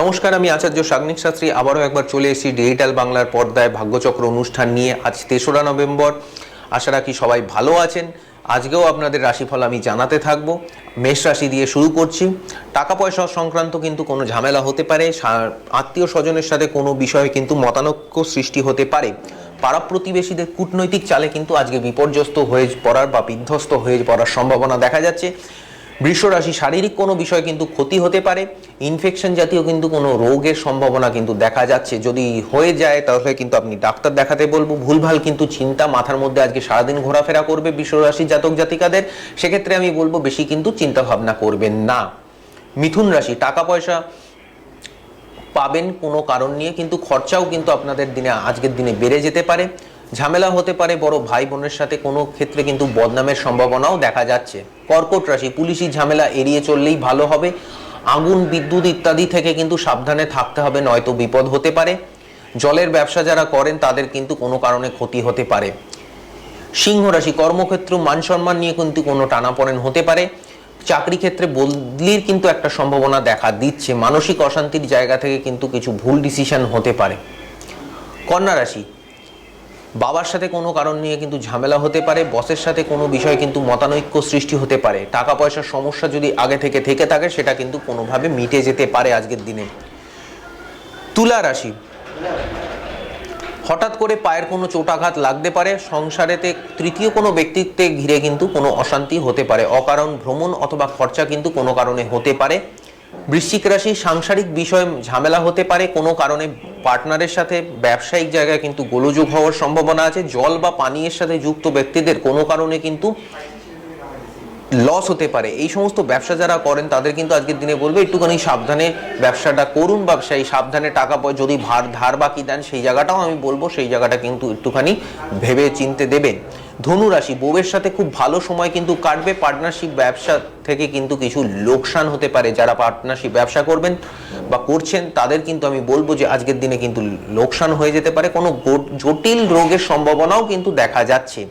নমস্কার, আমি আচার্য সাগ্নিক শাস্ত্রী। আবারও একবার চলে এসেছি ডিজিটাল বাংলার পর্দায় ভাগ্যচক্র অনুষ্ঠান নিয়ে আজ তেসরা নভেম্বর। আশা রাখি সবাই ভালো আছেন। আজকেও আপনাদের রাশিফল আমি জানাতে থাকব। মেষ রাশি দিয়ে শুরু করছি। টাকা পয়সা সংক্রান্ত কিন্তু কোনো ঝামেলা হতে পারে। আত্মীয় স্বজনের সাথে কোনো বিষয়ে কিন্তু মতানৈক্য সৃষ্টি হতে পারে। পাড়া প্রতিবেশীদের কূটনৈতিক চালে কিন্তু আজকে বিপর্যস্ত হয়ে পড়ার বা বিধ্বস্ত হয়ে পড়ার সম্ভাবনা দেখা যাচ্ছে। বৃষ রাশি শারীরিক কোনো বিষয় কিন্তু ক্ষতি হতে পারে। ইনফেকশন জাতীয় কিন্তু কোনো রোগের সম্ভাবনা কিন্তু দেখা যাচ্ছে। যদি হয়ে যায়, তাহলে কিন্তু আপনি ডাক্তার দেখাতে বলব। ভুলভাল কিন্তু চিন্তা মাথার মধ্যে আজকে সারাদিন ঘোরাফেরা করবে বৃষ রাশি জাতক জাতিকাদের। সেক্ষেত্রে আমি বলব, বেশি কিন্তু চিন্তা ভাবনা করবেন না। মিথুন রাশি, টাকা পয়সা পাবেন কোনো কারণ নিয়ে, কিন্তু খরচাও কিন্তু আপনাদের দিনে, আজকের দিনে বেড়ে যেতে পারে। ঝামেলা হতে পারে, বড় ভাই বোনের সাথে কোনো ক্ষেত্রে কিন্তু বদনামের সম্ভাবনাও দেখা যাচ্ছে। কর্কট রাশি, পুলিশি ঝামেলা এড়িয়ে চললেই ভালো হবে। আগুন, বিদ্যুৎ ইত্যাদি থেকে কিন্তু সাবধানে থাকতে হবে, নয়তো বিপদ হতে পারে। জলের ব্যবসা যারা করেন, তাদের কিন্তু কোনো কারণে ক্ষতি হতে পারে। সিংহ রাশি, কর্মক্ষেত্র মান সম্মান নিয়ে কিন্তু কোনো টানাপোড়েন হতে পারে। চাকরি ক্ষেত্রে বদলির কিন্তু একটা সম্ভাবনা দেখা দিচ্ছে। মানসিক অশান্তির জায়গা থেকে কিন্তু কিছু ভুল ডিসিশন হতে পারে। কন্যা রাশি বাবার সাথে কোনো কারণ নিয়ে কিন্তু ঝামেলা হতে পারে বসের সাথে কোনো বিষয়ে কিন্তু মতানৈক্য সৃষ্টি হতে পারে। টাকা পয়সার সমস্যা যদি আগে থেকে থেকে থাকে, সেটা কিন্তু কোনোভাবে মিটে যেতে পারে আজকের দিনে। তুলা রাশি। হঠাৎ করে পায়ের কোনো চোটাঘাত লাগতে পারে, সংসারেতে তৃতীয় কোনো ব্যক্তিত্বে ঘিরে কিন্তু কোনো অশান্তি হতে পারে। অকারণ ভ্রমণ অথবা খরচা কিন্তু কোনো কারণে হতে পারে। বৃশ্চিক রাশি সাংসারিক বিষয়ে ঝামেলা হতে পারে, কোনো কারণে পার্টনারের সাথে ব্যবসায়িক জায়গায় কিন্তু গোলযোগ হওয়ার সম্ভাবনা আছে, জল বা পানীয়ের সাথে যুক্ত ব্যক্তিদের কোনো কারণে কিন্তু লস হতে পারে। এই সমস্ত ব্যবসা যারা করেন, তাদের কিন্তু আজকের দিনে বলবে, একটুখানি সাবধানে ব্যবসাটা করুন বা সেই সাবধানে টাকা পয় যদি ভার ধার বাকি দেন, সেই জায়গাটাও আমি বলব, সেই জায়গাটা কিন্তু একটুখানি ভেবে চিনতে দেবেন। ধনু রাশি, বউয়ের সাথে খুব ভালো সময় কিন্তু কাটবে। পার্টনারশিপ ব্যবসা থেকে কিন্তু কিছু লোকসান হতে পারে যারা পার্টনারশিপ ব্যবসা করবেন বা করছেন, তাদের কিন্তু আমি বলব যে আজকের দিনে কিন্তু লোকসান হয়ে যেতে পারে। কোনো জটিল রোগের সম্ভাবনাও কিন্তু দেখা যাচ্ছে।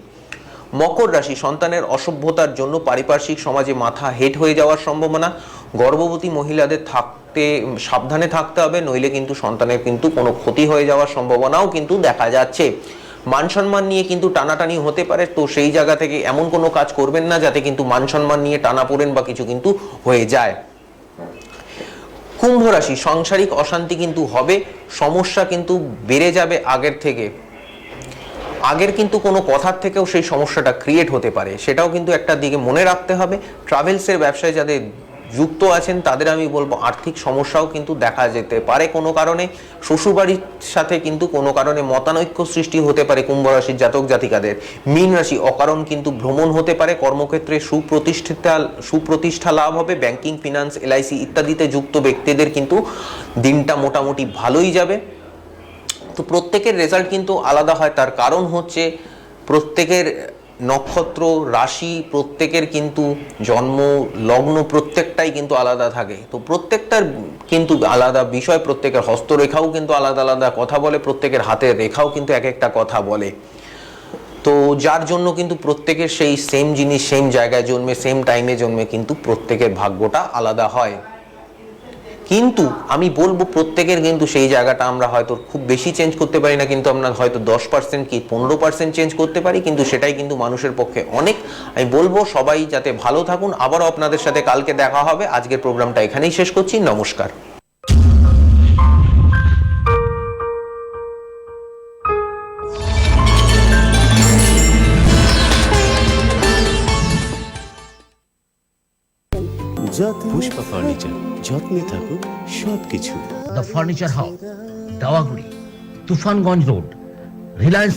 মকর রাশি, সন্তানের অসভ্যতার জন্য পারিপার্শ্বিক সমাজে মাথা হেট হয়ে যাওয়ার সম্ভাবনা। গর্ভবতী মহিলাদের থাকতে, সাবধানে থাকতে হবে, নইলে কিন্তু সন্তানের কিন্তু কোনো ক্ষতি হয়ে যাওয়ার সম্ভাবনাও কিন্তু দেখা যাচ্ছে। মান সম্মান নিয়ে কিন্তু টানাটানি হতে পারে, তো সেই জায়গা থেকে এমন কোনো কাজ করবেন না যাতে কিন্তু মান সম্মান নিয়ে টানা পড়েন বা কিছু কিন্তু হয়ে যায়। কুম্ভ রাশি, সাংসারিক অশান্তি কিন্তু হবে, সমস্যা কিন্তু বেড়ে যাবে আগের থেকে। আগের কিন্তু কোনো কথার থেকেও সেই সমস্যাটা ক্রিয়েট হতে পারে, সেটাও কিন্তু একটা দিকে মনে রাখতে হবে। ট্রাভেলসের ব্যবসায় যাদের যুক্ত আছেন, তাদের আমি বলব আর্থিক সমস্যাও কিন্তু দেখা যেতে পারে কোনো কারণে। শ্বশুরবাড়ির সাথে কিন্তু কোনো কারণে মতানৈক্য সৃষ্টি হতে পারে কুম্ভ রাশির জাতক জাতিকাদের। মীন রাশি অকারণ কিন্তু ভ্রমণ হতে পারে, কর্মক্ষেত্রে সুপ্রতিষ্ঠিতা সুপ্রতিষ্ঠা লাভ হবে, ব্যাংকিং, ফিনান্স, এলআইসি ইত্যাদিতে যুক্ত ব্যক্তিদের কিন্তু দিনটা মোটামুটি ভালোই যাবে। তো প্রত্যেকের রেজাল্ট কিন্তু আলাদা হয়, তার কারণ হচ্ছে প্রত্যেকের নক্ষত্র রাশি, প্রত্যেকের কিন্তু জন্ম, লগ্ন প্রত্যেকটাই কিন্তু আলাদা থাকে। তো প্রত্যেকটার কিন্তু আলাদা বিষয়, প্রত্যেকের হস্তরেখাও কিন্তু আলাদা আলাদা কথা বলে, প্রত্যেকের হাতের রেখাও কিন্তু এক একটা কথা বলে। তো যার জন্য কিন্তু প্রত্যেকের সেই সেম জিনিস সেম জায়গায় জন্মে সেম টাইমে জন্মে কিন্তু প্রত্যেকের ভাগ্যটা আলাদা হয়। কিন্তু আমি বলব প্রত্যেকের কিন্তু সেই জায়গাটা আমরা হয়তো খুব বেশি চেঞ্জ করতে পারি না, কিন্তু আমরা হয়তো দশ পার্সেন্ট কি পনেরো পার্সেন্ট চেঞ্জ করতে পারি, কিন্তু সেটাই কিন্তু মানুষের পক্ষে অনেক। আমি বলব সবাই যাতে ভালো থাকুন। আবারও আপনাদের সাথে কালকে দেখা হবে। আজকের প্রোগ্রামটা এখানেই শেষ করছি। নমস্কার। পুষ্পা ফার্নিচার যত্নে থাকুক সবকিছু। The furniture house Dawaguri Tufanganj road Reliance